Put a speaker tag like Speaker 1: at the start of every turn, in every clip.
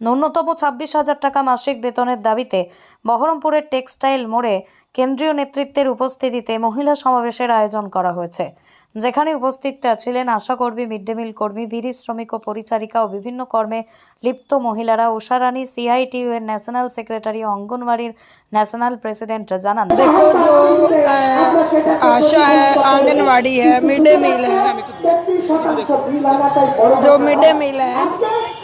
Speaker 1: ন্যূনতম ছাব্বিশ হাজার টাকা মাসিক বেতনের দাবিতে বহরমপুরের টেক্সটাইল মোড়ে কেন্দ্রীয় নেতৃত্বের উপস্থিতিতে মহিলা সমাবেশের আয়োজন করা হয়েছে যেখানে উপস্থিত ছিলেন আশাকর্মী মিড ডে মিল কর্মী বিড়ি শ্রমিক ও পরিচারিকা ও বিভিন্ন কর্মে লিপ্ত মহিলারা উষারানী সিআইটিইউ এর ন্যাশনাল সেক্রেটারি ও অঙ্গনওয়াড়ির ন্যাশনাল প্রেসিডেন্ট জানান
Speaker 2: देखो जो अ, आशा है आंगनवाड़ी है मिड डे मील है जो मिड डे मील है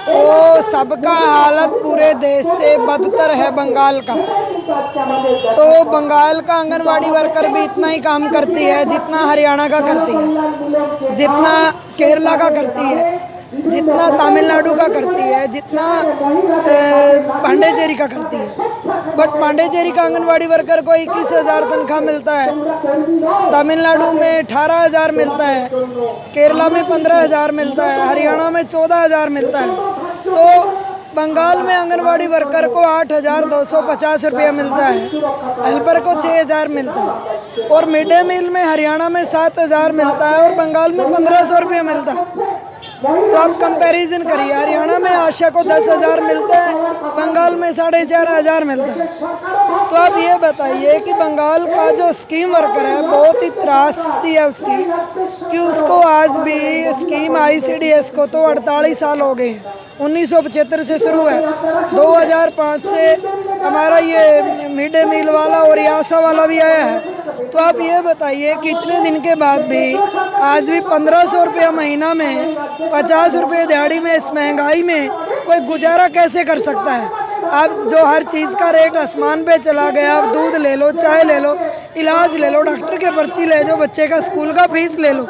Speaker 2: वो सबका हालत पूरे देश से बदतर है बंगाल का। तो बंगाल का आंगनवाड़ी वर्कर भी इतना ही काम करती है जितना हरियाणा का करती है, जितना केरला का करती है, जितना तमिलनाडु का करती है, जितना पांडेचेरी का करती है। बट पांडेचेरी का आंगनवाड़ी वर्कर को इक्कीस हज़ार तनख्वाह मिलता है, तमिलनाडु में अठारह हज़ार मिलता है, केरला में पंद्रह हज़ार मिलता है, हरियाणा में चौदह हज़ार मिलता है। तो बंगाल में आंगनवाड़ी वर्कर को आठ हज़ार दो सौ पचास रुपया मिलता है, हेल्पर को छः हज़ार मिलता है और मिड डे मील में हरियाणा में सात हज़ार मिलता है और बंगाल में पंद्रह सौ रुपया मिलता है। तो आप कंपैरिजन करिए हरियाणा में आशा को दस हज़ार मिलता है, बंगाल में साढ़े चार हज़ार मिलता है। तो आप ये बताइए कि बंगाल का जो स्कीम वर्कर है, बहुत ही त्रासदी है उसकी, कि उसको आज भी स्कीम आईसीडीएस को तो 48 साल हो गए हैं। उन्नीस सौ पचहत्तर से शुरू है। 2005 से हमारा ये मिड डे मील वाला और यासा वाला भी आया है। तो आप ये बताइए कि इतने दिन के बाद भी, आज भी पंद्रह सौ रुपया महीना में, पचास रुपये दिहाड़ी में, इस महँगाई में, कोई गुजारा कैसे कर सकता है? अब जो हर चीज़ का रेट आसमान पे चला गया अब दूध ले लो, चाय ले लो, इलाज ले लो, डॉक्टर के पर्ची ले जाओ, बच्चे का स्कूल का फ़ीस ले लो।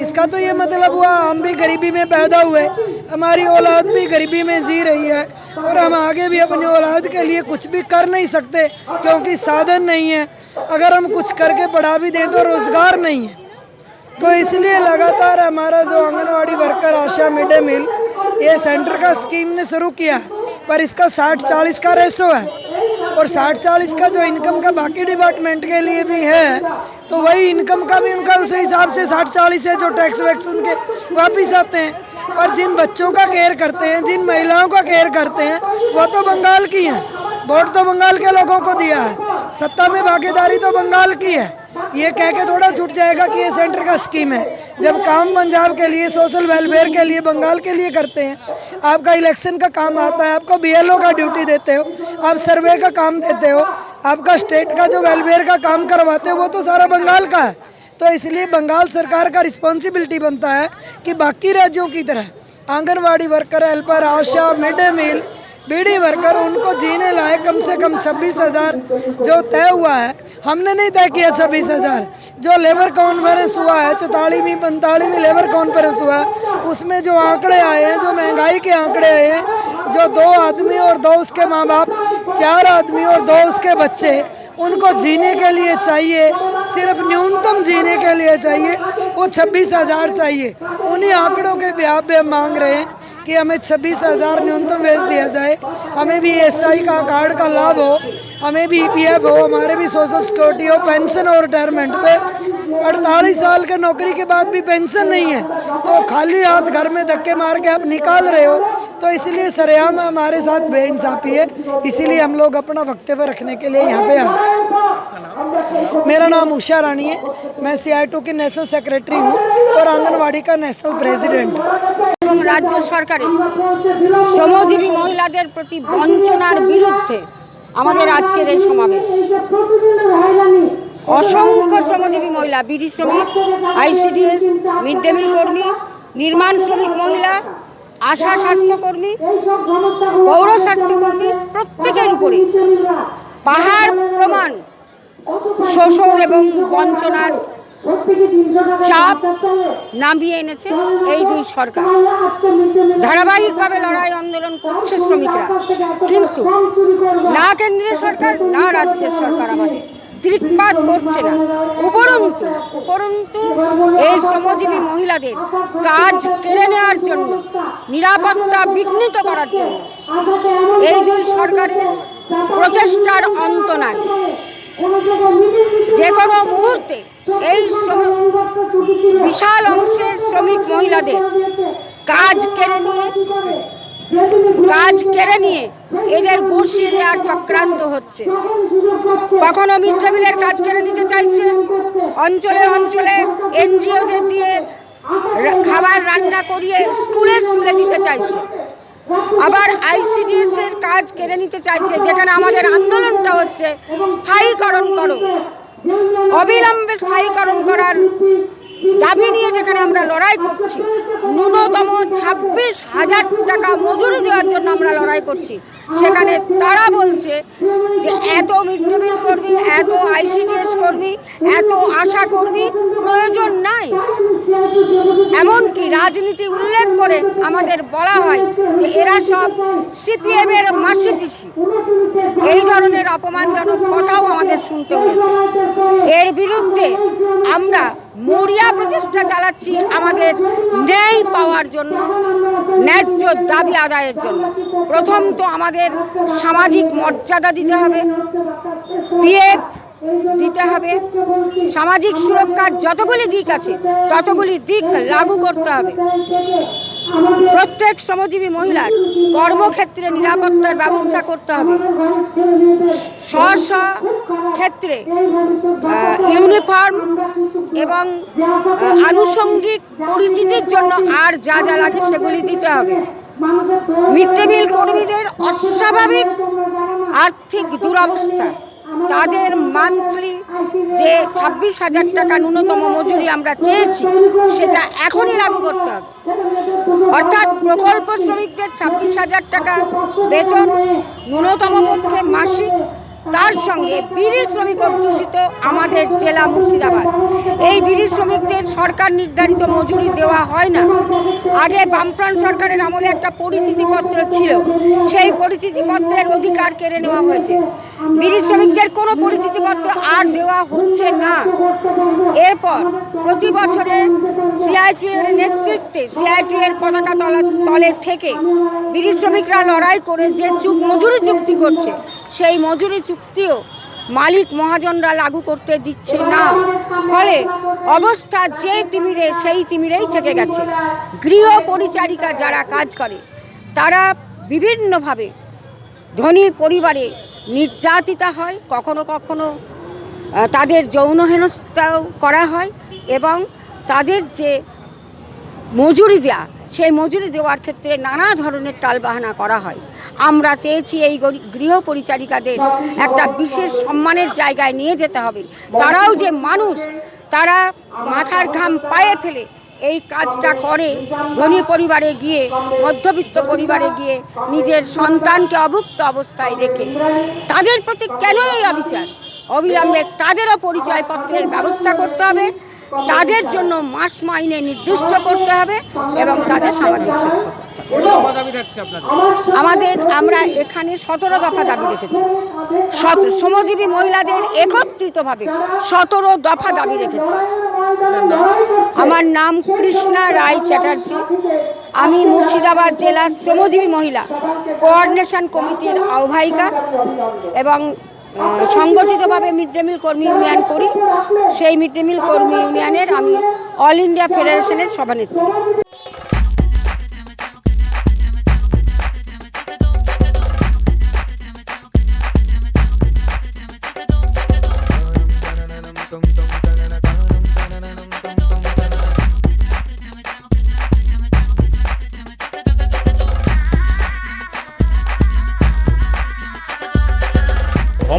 Speaker 2: इसका तो ये मतलब हुआ, हम भी गरीबी में पैदा हुए, हमारी औलाद भी गरीबी में जी रही है, और हम आगे भी अपनी औलाद के लिए कुछ भी कर नहीं सकते, क्योंकि साधन नहीं है। अगर हम कुछ करके बढ़ा भी दें तो रोज़गार नहीं है। तो इसलिए लगातार हमारा जो anganwadi worker ASHA mid day meal, ये सेंटर का स्कीम ने शुरू किया है, पर इसका साठ चालीस का रेसो है और साठ चालीस का जो इनकम का बाकी डिपार्टमेंट के लिए भी है तो वही इनकम का भी उनका उस हिसाब से साठ चालीस है जो टैक्स वैक्स उनके वापिस आते हैं। और जिन बच्चों का केयर करते हैं, जिन महिलाओं का केयर करते हैं वह तो बंगाल की हैं। वोट तो बंगाल के लोगों को दिया है। सत्ता में भागीदारी तो बंगाल की है। ये कह के थोड़ा छूट जाएगा कि ये सेंटर का स्कीम है। जब काम पंजाब के लिए सोशल वेलफेयर के लिए, बंगाल के लिए करते हैं, आपका इलेक्शन का काम आता है, आपको बीएलओ का ड्यूटी देते हो, आप सर्वे का काम देते हो, आपका स्टेट का जो वेलफेयर का काम करवाते हो, वो तो सारा बंगाल का है। तो इसलिए बंगाल सरकार का रिस्पॉन्सिबिलिटी बनता है कि बाकी राज्यों की तरह anganwadi worker helper ASHA mid day meal beedi worker उनको जीने लाए कम से कम छब्बीस हज़ार जो तय हुआ है, हमने नहीं तय किया छब्बीस हज़ार। जो लेबर कॉन्फ्रेंस हुआ है चौतालीसवीं पैंतालीसवीं लेबर कॉन्फ्रेंस हुआ है, उसमें जो आंकड़े आए हैं, जो महँगाई के आंकड़े आए हैं, जो दो आदमी और दो उसके माँ बाप चार आदमी और दो उसके बच्चे, उनको जीने के लिए चाहिए, सिर्फ़ न्यूनतम जीने के लिए चाहिए, वो छब्बीस हज़ार चाहिए। उन्हीं आंकड़ों के ब्याह पे मांग रहे हैं। कि हमें छब्बीस हज़ार न्यूनतम वेज दिया जाए। हमें भी एस का कार्ड का लाभ हो, हमें भी ईपीएफ हो, हमारे भी सोशल सिक्योरिटी हो पेंशन और रिटायरमेंट पे। अड़तालीस साल के नौकरी के बाद भी पेंशन नहीं है तो खाली हाथ घर में धक्के मार के आप निकाल रहे हो तो इसलिए सरेआम हमारे साथ बेइंसाफी है। इसीलिए हम लोग अपना वक्तव्य रखने के लिए यहाँ पे आए मेरा नाम उषा रानी है। मैं सी आई टू की नेशनल सेक्रेटरी हूँ और आंगनवाड़ी का नेशनल प्रेसिडेंट हूँ।
Speaker 3: এবং রাজ্য সরকারের শ্রমজীবী মহিলাদের প্রতি বঞ্চনার বিরুদ্ধে আমাদের আজকের এই সমাবেশ। অসংখ্য শ্রমজীবী মহিলা, বিডি শ্রমিক, আইসিডিএস, মিড ডে মিল কর্মী, নির্মাণ শ্রমিক মহিলা, আশা স্বাস্থ্যকর্মী পৌর স্বাস্থ্যকর্মী প্রত্যেকের উপরে পাহাড় প্রমাণ, শোষণ এবং বঞ্চনার চাপ নামিয়ে এনেছে এই দুই সরকার। ধারাবাহিকভাবে লড়াই আন্দোলন করছে শ্রমিকরা। কিন্তু না কেন্দ্রীয় সরকার না রাজ্যের সরকার আমাদের। দৃকপাত করছে না। উপরন্তু উপরন্তু এই শ্রমজীবী মহিলাদের কাজ কেড়ে নেওয়ার জন্য নিরাপত্তা বিঘ্নিত করার জন্য। এই দুই সরকারের প্রচেষ্টার অন্ত নাই। যে কোনো মুহূর্তে এই বিশাল অংশের শ্রমিক মহিলাদের কাজ কেড়ে নিয়ে, কাজ কেড়ে নিয়ে এদের বসিয়ে দেওয়ার চক্রান্ত হচ্ছে। কখনো মিড ডে মিলের কাজ কেড়ে নিতে চাইছে, অঞ্চলে অঞ্চলে এনজিওদের দিয়ে খাবার রান্না করিয়ে স্কুলে স্কুলে দিতে চাইছে। আবার আইসিডিএস এর কাজ কেড়ে নিতে চাইছে, যেখানে আমাদের আন্দোলনটা হচ্ছে স্থায়ীকরণ করো। অবিলম্বে স্থায়ীকরণ করার দাবি নিয়ে যেখানে আমরা লড়াই করছি, ন্যূনতম ছাব্বিশ হাজার টাকা মজুরি দেওয়ার জন্য আমরা লড়াই করছি। সেখানে তারা বলছে যে, এত মিড ডে মিল কর্মী এত আইসিডিএস কর্মী, এত আশা কর্মী প্রয়োজন নাই। এমনকি রাজনীতি উল্লেখ করে আমাদের বলা হয় যে, এরা সব সিপিএমের মাসি পিসি এই ধরনের অপমানজনক কথাও আমাদের শুনতে হয়েছে। এর বিরুদ্ধে আমরা মরিয়া প্রচেষ্টা চালাচ্ছি আমাদের ন্যায় পাওয়ার জন্য, ন্যায্য দাবি আদায়ের জন্য। প্রথম তো আমাদের সামাজিক মর্যাদা দিতে হবে। পিএফ দিতে হবে। সামাজিক সুরক্ষার যতগুলি দিক আছে, ততগুলি দিক লাগু করতে হবে। প্রত্যেক শ্রমজীবী মহিলার কর্মক্ষেত্রে নিরাপত্তার ব্যবস্থা করতে হবে। স্ব স্ব ক্ষেত্রে ইউনিফর্ম এবং আনুষঙ্গিক পরিচিতির জন্য আর যা যা লাগে সেগুলি দিতে হবে। মিড ডে মিল কর্মীদের অস্বাভাবিক আর্থিক দুরবস্থা। তাদের মান্থলি যে ছাব্বিশ হাজার টাকা ন্যূনতম মজুরি আমরা চেয়েছি, সেটা এখনই লাগু করতে হবে। অর্থাৎ প্রকল্প শ্রমিকদের ছাব্বিশ হাজার টাকা বেতন, ন্যূনতম পক্ষে মাসিক তার সঙ্গে বিড়ি শ্রমিক অধ্যুষিত আমাদের জেলা মুর্শিদাবাদ। এই বিড়ি শ্রমিকদের সরকার নির্ধারিত মজুরি দেওয়া হয় না। আগে বামফ্রন্ট সরকারের আমলে একটা পরিচিতিপত্র ছিল। সেই পরিচিতিপত্রের অধিকার কেড়ে নেওয়া হয়েছে। বিড়ি শ্রমিকদের কোনো পরিচিতিপত্র আর দেওয়া হচ্ছে না। এরপর প্রতি বছরে সিআইটি এর নেতৃত্বে সিআইটি এর পতাকা তলা তলে থেকে বিড়ি শ্রমিকরা লড়াই করে যে চুক মজুরি চুক্তি করছে সেই মজুরি চুক্তিও মালিক মহাজনরা লাগু করতে দিচ্ছে না। ফলে অবস্থা যে তিমিরে, সেই তিমিরেই থেকে গেছে। গৃহ পরিচারিকা যারা কাজ করে, তারা বিভিন্নভাবে ধনী পরিবারে নির্যাতিতা হয়, কখনো কখনো তাদের যৌন হেনস্থাও করা হয় এবং তাদের যে মজুরি দেওয়া সেই মজুরি দেওয়ার ক্ষেত্রে নানা ধরনের টালবাহানা করা হয়। আমরা চেয়েছি এই গৃহ পরিচারিকাদের একটা বিশেষ সম্মানের জায়গায় নিয়ে যেতে হবে। তারাও যে মানুষ, তারা মাথার ঘাম পায়ে ফেলে এই কাজটা করে, ধনী পরিবারে গিয়ে, মধ্যবিত্ত পরিবারে গিয়ে নিজের সন্তানকে অভুক্ত অবস্থায় রেখে, তাদের প্রতি কেন এই অবিচার? অবিলম্বে তাদেরও পরিচয়পত্রের ব্যবস্থা করতে হবে, তাদের জন্য মাস মাইনে নির্দিষ্ট করতে হবে এবং তাদের সামাজিক সুরক্ষা আমাদের আমরা এখানে সতেরো দফা দাবি রেখেছি। শ্রমজীবী মহিলাদের একত্রিতভাবে সতেরো দফা দাবি রেখেছি। আমার নাম কৃষ্ণা রায় চ্যাটার্জি। আমি মুর্শিদাবাদ জেলার শ্রমজীবী মহিলা কোঅর্ডিনেশন কমিটির আহ্বায়িকা এবং সংগঠিতভাবে মিড ডে মিল কর্মী ইউনিয়ন করি। সেই মিড ডে মিল কর্মী ইউনিয়নের আমি অল ইন্ডিয়া ফেডারেশনের সভানেত্রী।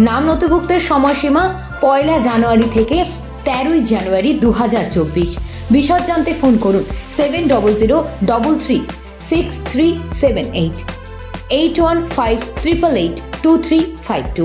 Speaker 4: নাম নথিভুক্তের সময়সীমা পয়লা জানুয়ারি থেকে তেরোই জানুয়ারি দু হাজার চব্বিশ। বিশদ জানতে ফোন করুন seven double zero double three six three seven eight eight one five triple eight two three five two.